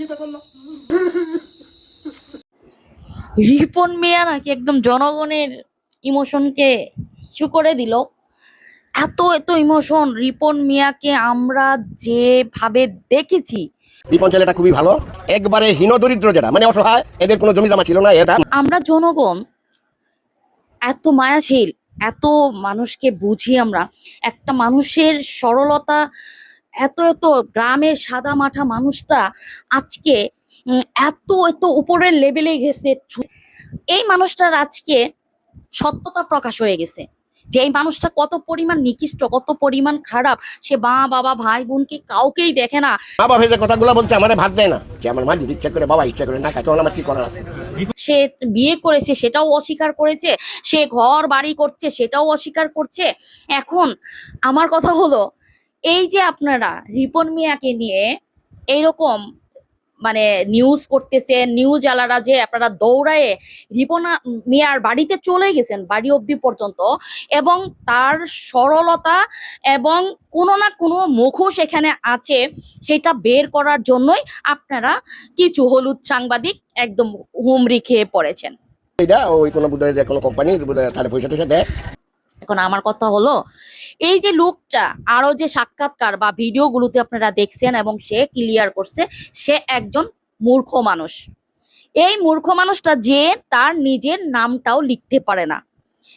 কিতা করল। রিপন মিয়া নাকি একদম জনগণের ইমোশনকে ইস্যু করে দিল। এত এত ইমোশন রিপন মিয়াকে আমরা যেভাবে দেখেছি। রিপন ছেলেটা খুবই ভালো। একবারে হীন দরিদ্র যারা মানে অসহায় এদের কোনো জমি জমা ছিল না এটা আমরা জনগণ এত মায়াশীল এত মানুষকে বুঝি আমরা। একটা মানুষের সরলতা, এত এত গ্রামের সাদা মাঠা মানুষটা আজকে এত এত উপরের লেভেলে গেছে। এই মানুষটার আজকে সত্যতা প্রকাশ হয়ে গেছে। যে এই মানুষটা কত পরিমাণ নিকৃষ্ট কত পরিমাণ খারাপ সে মা বাবা ভাই বোনকে কাউকেই দেখে না। মা বাবা যে কথাগুলো বলছে আমার ভাত দেয় না। যে আমার মা যদি ইচ্ছা করে বাবা ইচ্ছা করে না খায় তখন আমার কি করার আছে? সে বিয়ে করেছে সেটাও অস্বীকার করেছে সে ঘর বাড়ি করছে সেটাও অস্বীকার করছে। এখন আমার কথা হলো এই যে আপনারা রিপন মিয়াকে নিয়ে এইরকম মানে নিউজ করতেছে নিউজ আলারা যে আপনারা দৌড়ায়ে রিপনা মিয়ার বাড়িতে চলে গেছেন বাড়ি অবধি পর্যন্ত এবং তার সরলতা এবং কোনো না কোনো মুখোশ এখানে আছে সেটা বের করার জন্যই আপনারা কিছু হলুদ সাংবাদিক একদম হুমড়ি খেয়ে পড়েছেন। এটা ওই কোনো বোধহয় কোনো কোম্পানি বোধহয় তার পয়সা টয়সা দেয়। এখন আমার কথা হলো, এই যে লুকটা, আরও যে সাক্ষাৎকার বা ভিডিওগুলোতে আপনারা দেখছেন এবং সে ক্লিয়ার করছে, সে একজন মূর্খ মানুষ। এই মূর্খ মানুষটা যে তার নিজের নামটাও লিখতে পারে না।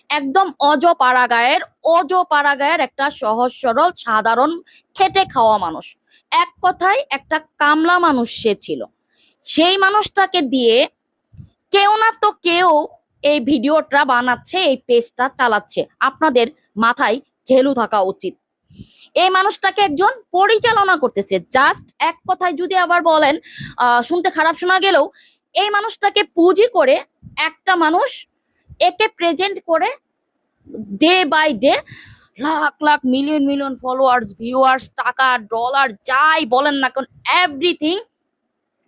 একদম অজ পাড়াগায়ের অজ পাড়াগায়ের একটা সহজ, সরল, সাধারণ, খেটে খাওয়া মানুষ। এক কথায় একটা কামলা মানুষ সে ছিল। সেই মানুষটাকে দিয়ে কেউ না তো কেউ এই ভিডিওটা বানাচ্ছে, এই পেজটা চালাচ্ছে। আপনাদের মাথায় ঘেলু থাকা উচিত। এই মানুষটাকে একজন পরিচালনা করতেছে। জাস্ট এক কথায় যদি আবার বলেন শুনতে খারাপ শোনা গেলেও এই মানুষটাকে পুঁজি করে একটা মানুষ একে প্রেজেন্ট করে day by day lakh lakh million million followers viewers টাকা ডলার যাই বলেন না কারণ এভরিথিং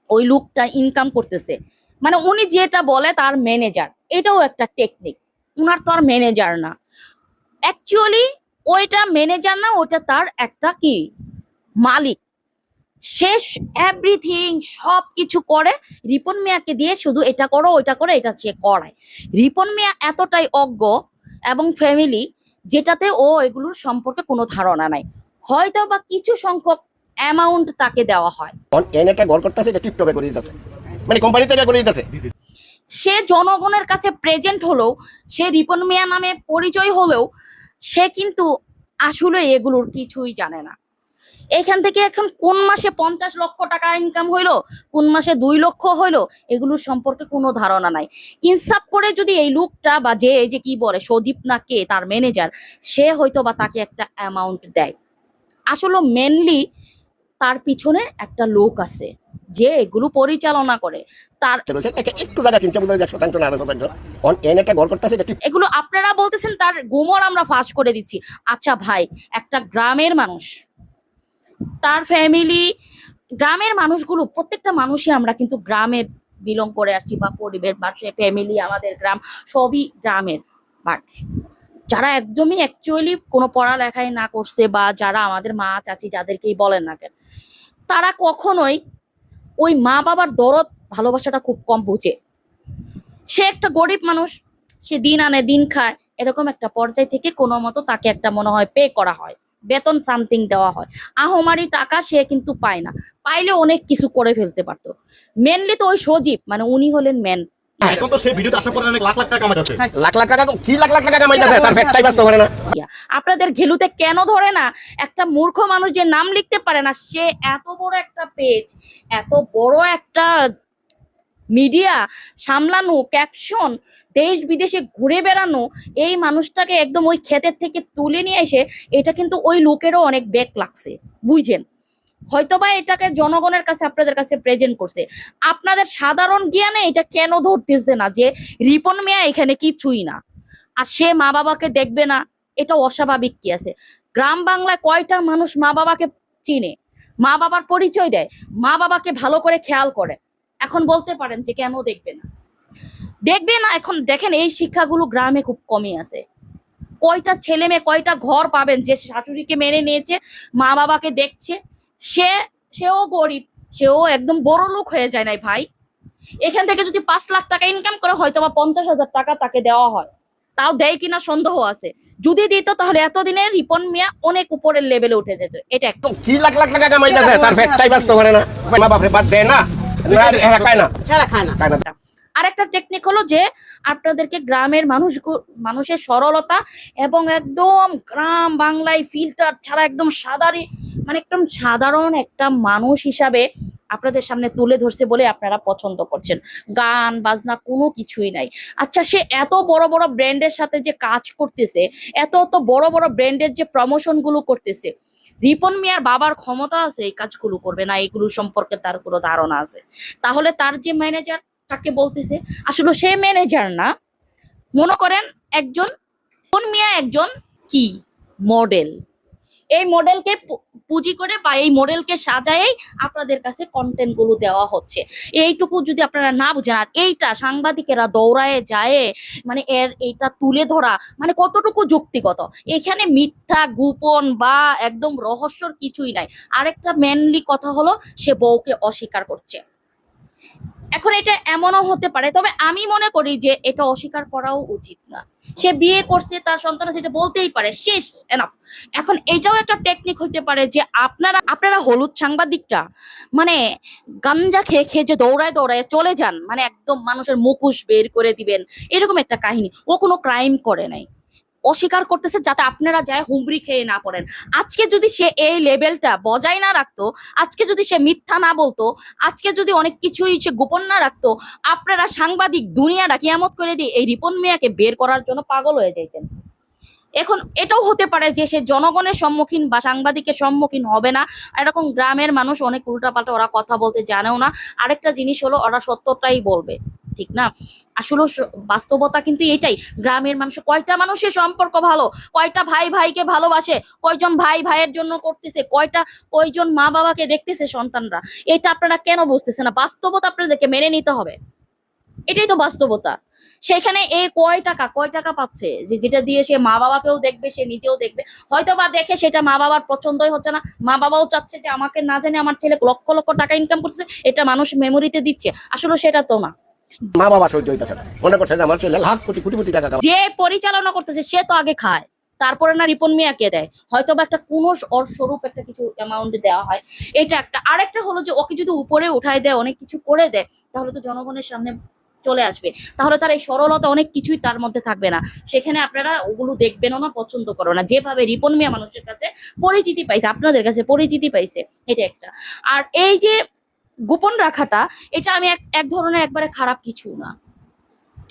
ওই লোকটা ইনকাম করতেছে। মানে উনি যেটা বলে তার ম্যানেজার এটাও একটা টেকনিক উনার তো আর ম্যানেজার না। অ্যাকচুয়ালি ওইটা ম্যানেজার না ওটা তার একটা কি? মালিক। শেষ এভরিথিং সব কিছু করে। রিপন মিয়াকে দিয়ে শুধু এটা করো, ওইটা করো, এটা সে করায়। রিপন মিয়া এতটাই অজ্ঞ এবং ফ্যামিলি যেটাতে ও এগুলোর সম্পর্কে কোনো ধারণা নাই। হয়তো বা কিছু সংখ্যক অ্যামাউন্ট তাকে দেওয়া হয়। মানে কোম্পানি থেকে করে দিতেছে। সে জনগণের কাছে প্রেজেন্ট হলেও, সে রিপন মিয়া নামে পরিচয় হলেও, সে কিন্তু আসলে এগুলোর কিছুই জানে না। এখান থেকে এখন কোন মাসে পঞ্চাশ লক্ষ টাকা ইনকাম হইল, কোন মাসে দুই লক্ষ হইল, এগুলোর সম্পর্কে কোনো ধারণা নাই। ইনসাফ করে যদি এই লোকটা বা যে, এই যে কি বলে, সজীব না কে, তার ম্যানেজার সে হয়তো বা তাকে একটা অ্যামাউন্ট দেয়। আসলে মেনলি তার পিছনে একটা লোক আছে যে এগুলো পরিচালনা করে। তার একটু জায়গা কিনছে শতাংশ না শতাংশ তখন একটা ঘর করতেছে এগুলো আপনারা বলতেছেন তার গোমর আমরা ফাঁস করে দিচ্ছি। আচ্ছা ভাই একটা গ্রামের মানুষ তার ফ্যামিলি গ্রামের মানুষগুলো প্রত্যেকটা মানুষই আমরা কিন্তু গ্রামে বিলং করে আসছি বা পরিবেশ বা ফ্যামিলি আমাদের গ্রাম সবই গ্রামের। বাট যারা একদমই অ্যাকচুয়ালি কোনো পড়ালেখাই না করছে বা যারা আমাদের মা চাচি যাদেরকেই বলেন না কেন, তারা কখনোই ওই মা বাবার দরদ ভালোবাসাটা খুব কম বুঝে। সে একটা গরিব মানুষ, সে দিন আনে, দিন খায়, এরকম একটা পর্যায় থেকে কোনো মতো তাকে একটা মনে হয় পে করা হয়, বেতন সামথিং দেওয়া হয়। আহমারি টাকা সে কিন্তু পায় না পাইলে অনেক কিছু করে ফেলতে পারতো। মেনলি তো ওই সজীব মানে উনি হলেন মেন এখন তো সে ভিডিওতে আসার পরে অনেক লাখ লাখ টাকা কামাইতেছে। লাখ লাখ টাকা কি লাখ লাখ টাকা কামাইতেছে? তার পেটটাই ব্যস্ত করে না। আপনাদের ঘেলুতে কেন ধরে না একটা মূর্খ মানুষ যে নাম লিখতে পারে না সে এত বড় একটা পেজ এত বড় একটা মিডিয়া সামলানো ক্যাপশন দেশ বিদেশে ঘুরে বেড়ানো এই মানুষটাকে একদম ওই ক্ষেতের থেকে তুলে নিয়ে এসে এটা কিন্তু ওই লোকেরও অনেক বেক লাগছে। বুঝছেন? হয়তোবা এটাকে জনগণের কাছে আপনাদের কাছে প্রেজেন্ট করছে। আপনাদের সাধারণ জ্ঞানে এটা কেন ধরতেছে না যে রিপন মিয়া এখানে কিছুই না? আর সে মা বাবাকে দেখবে না, এটা অস্বাভাবিক কি আছে? গ্রাম বাংলায় কয়টা মানুষ মা বাবাকে চিনে? মা বাবার পরিচয় দেয়, মা বাবাকে ভালো করে খেয়াল করে। এখন বলতে পারেন যে কেন দেখবে না? দেখবে না, এখন দেখেন এই শিক্ষাগুলো গ্রামে খুব কমই আছে। কয়টা ছেলে মেয়ে কয়টা ঘর পাবেন যে শাশুড়িকে মেনে নিয়েছে, মা বাবাকে দেখছে সে সেও গরিব সেও একদম বড় লোক হয়ে যায় নাই ভাই। এখান থেকে যদি পাঁচ লাখ টাকা ইনকাম করে হয়তো বা পঞ্চাশ হাজার টাকা তাকে দেওয়া হয়। তাও দেয় কিনা সন্দেহ আছে। যদি দিত তাহলে এতদিনে রিপন মিয়া অনেক উপরের লেভেলে উঠে যেত। এটা একটা। তো কি লাখ লাখ টাকা কামাইতেছে? তার পেটটাই ব্যস্ত করে না। মা বাপরে বাদ দেয় না। না এরা খায় না। হেরা খায় না। খায় না। আরেকটা টেকনিক হলো যে আপনাদেরকে গ্রামের মানুষ মানুষের সরলতা এবং একদম গ্রাম বাংলায় ফিল্টার ছাড়া একদম সাধারণ মানে একদম সাধারণ একটা মানুষ হিসাবে আপনাদের সামনে তুলে ধরছে বলে আপনারা পছন্দ করছেন। গান, বাজনা কোনো কিছুই নাই। আচ্ছা সে এত বড় বড় ব্র্যান্ডের সাথে যে কাজ করতেছে, এত এত বড় বড় ব্র্যান্ডের যে প্রমোশনগুলো করতেছে, রিপন মিয়ার বাবার ক্ষমতা আছে এই কাজগুলো করবে না, এগুলো সম্পর্কে তার কোনো ধারণা আছে? তাহলে তার যে ম্যানেজার তাকে বলতেছে, আসলে সে ম্যানেজার না। মনে করেন একজন, রিপন মিয়া একজন কি মডেল এই মডেলকে পুঁজি করে বা এই মডেলকে সাজায়েই আপনাদের কাছে কন্টেন্টগুলো দেওয়া হচ্ছে। এইটুকু যদি আপনারা না বুঝেন, আর এইটা সাংবাদিকেরা দৌড়ায় যায় মানে এর, এইটা তুলে ধরা মানে কতটুকু যুক্তিগত? এখানে মিথ্যা, গোপন বা একদম রহস্যর কিছুই নাই। আরেকটা মেনলি কথা হলো, সে বউকে অস্বীকার করছে। এখন এটা এমনও হতে পারে, তবে আমি মনে করি যে এটা অস্বীকার করাও উচিত না। সে বিয়ে করছে, তার সন্তান এটা বলতেই পারে, শেষ এনাফ এখন এটাও একটা টেকনিক হতে পারে যে আপনারা আপনারা হলুদ সাংবাদিকটা মানে গাঞ্জা খেয়ে খেয়ে যে দৌড়ায় দৌড়ায় চলে যান মানে একদম মানুষের মুখোশ বের করে দিবেন, এরকম একটা কাহিনী। ও কোনো ক্রাইম করে নাই। অস্বীকার করতেছে যাতে আপনারা যায় হুমড়ি খেয়ে না পড়েন। আজকে যদি সে এই লেভেলটা বজায় না রাখতো, আজকে যদি সে মিথ্যা না বলতো, আজকে যদি অনেক কিছুই সে গোপন না রাখতো, আপনারা সাংবাদিক দুনিয়াটা কিয়ামত করে দিয়ে এই রিপন মিয়াকে বের করার জন্য পাগল হয়ে যাইতেন। এখন এটাও হতে পারে যে সে জনগণের সম্মুখীন বা সাংবাদিকের সম্মুখীন হবে না। এরকম গ্রামের মানুষ অনেক উল্টাপাল্টা ওরা কথা বলতে জানেও না। আরেকটা জিনিস হলো, ওরা সত্যটাই বলবে। ঠিক না? আসলে বাস্তবতা কিন্তু এটাই। গ্রামের মানুষ, কয়টা মানুষের সম্পর্ক ভালো? কয়টা ভাই ভাইকে ভালোবাসে? কয়জন ভাই ভাইয়ের জন্য করতেছে? কয়টা, কয়জন মা বাবাকে দেখতেছে সন্তানরা? এটা আপনারা কেন বুঝতেছে না? বাস্তবতা আপনাদেরকে মেনে নিতে হবে। এটাই তো বাস্তবতা। সেখানে এ কয় টাকা কয় টাকা পাচ্ছে? যে, যেটা দিয়ে সে মা বাবাকেও দেখবে, সে নিজেও দেখবে। হয়তো বা দেখে সেটা মা বাবার পছন্দই হচ্ছে না। মা বাবাও চাচ্ছে যে, আমাকে না জানে আমার ছেলে লক্ষ লক্ষ টাকা ইনকাম করছে এটা মানুষ মেমোরিতে দিচ্ছে। আসলে সেটা তো না। মা বাবা সহ্য হইতেছে না। মনে করছে যে আমার ছেলে লাখ কোটি কোটি কোটি টাকা। যে পরিচালনা করতেছে, সে তো আগে খায়। তারপরে না রিপন মিয়াকে দেয়? হয়তো বা একটা কোনো স্বরূপ একটা কিছু অ্যামাউন্ট দেওয়া হয়। এটা একটা। আরেকটা হলো যে ওকে যদি উপরে উঠায় দেয়, অনেক কিছু করে দেয়, তাহলে তো জনগণের সামনে চলে আসবে। তাহলে তার এই সরলতা অনেক কিছুই তার মধ্যে থাকবে না। সেখানে আপনারা ওগুলো দেখবেনও না, পছন্দ করো না। যেভাবে রিপন মিয়া মানুষের কাছে পরিচিতি পাইছে, আপনাদের কাছে পরিচিতি পাইছে, এটা একটা। আর এই যে গোপন রাখাটা, এটা আমি এক ধরনের একবারে খারাপ কিছু না।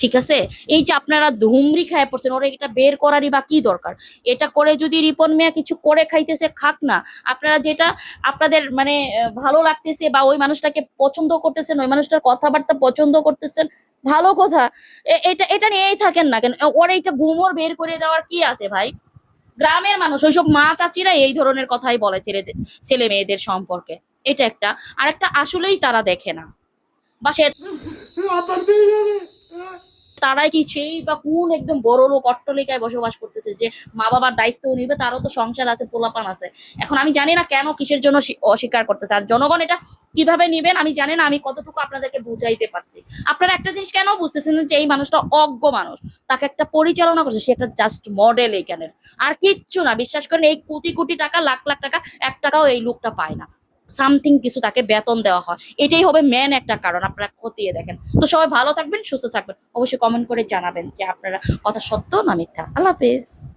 ঠিক আছে? এই যে আপনারা ধুমরি খায় পড়ছেন, ওরা এটা বের করারই বা কি দরকার? এটা করে যদি রিপন মিয়া কিছু করে খাইতেছে, খাক না। আপনারা যেটা, আপনাদের মানে ভালো লাগতেছে বা ওই মানুষটাকে পছন্দ করতেছেন, ওই মানুষটার কথাবার্তা পছন্দ করতেছেন, ভালো কথা। এটা এটা নিয়েই থাকেন না কেন? ওরা এটা গুমর বের করে দেওয়ার কি আছে ভাই? গ্রামের মানুষ, ওইসব মা চাচিরা এই ধরনের কথাই বলে ছেলেদের ছেলে মেয়েদের সম্পর্কে। এটা একটা। আর একটা আসলেই তারা দেখে না। বা সে? তারাই কি সেই বা কোন একদম বড় লোক অট্টলিকায় বসবাস করতেছে যে মা বাবার দায়িত্ব নিবে, তারও তো সংসার আছে, পোলাপান আছে। এখন আমি জানি না কেন কিসের জন্য অস্বীকার করতেছে। আর জনগণ এটা কীভাবে নিবেন আমি জানি না, আমি কতটুকু আপনাদেরকে বুঝাইতে পারছি। আপনারা একটা জিনিস কেন বুঝতেছেন যে এই মানুষটা অজ্ঞ মানুষ? তাকে একটা পরিচালনা করছে, সে একটা জাস্ট মডেল এইখানের। আর কিচ্ছু না, বিশ্বাস করেন এই কোটি কোটি টাকা, লাখ লাখ টাকা, এক টাকাও এই লোকটা পায় না। সামথিং কিছু তাকে বেতন দেওয়া হয়। এটাই হবে মেন একটা কারণ, আপনারা খতিয়ে দেখেন। তো সবাই ভালো থাকবেন, সুস্থ থাকবেন। অবশ্যই কমেন্ট করে জানাবেন যে আপনারা কথা সত্য না মিথ্যা। আল্লাহ হাফেজ।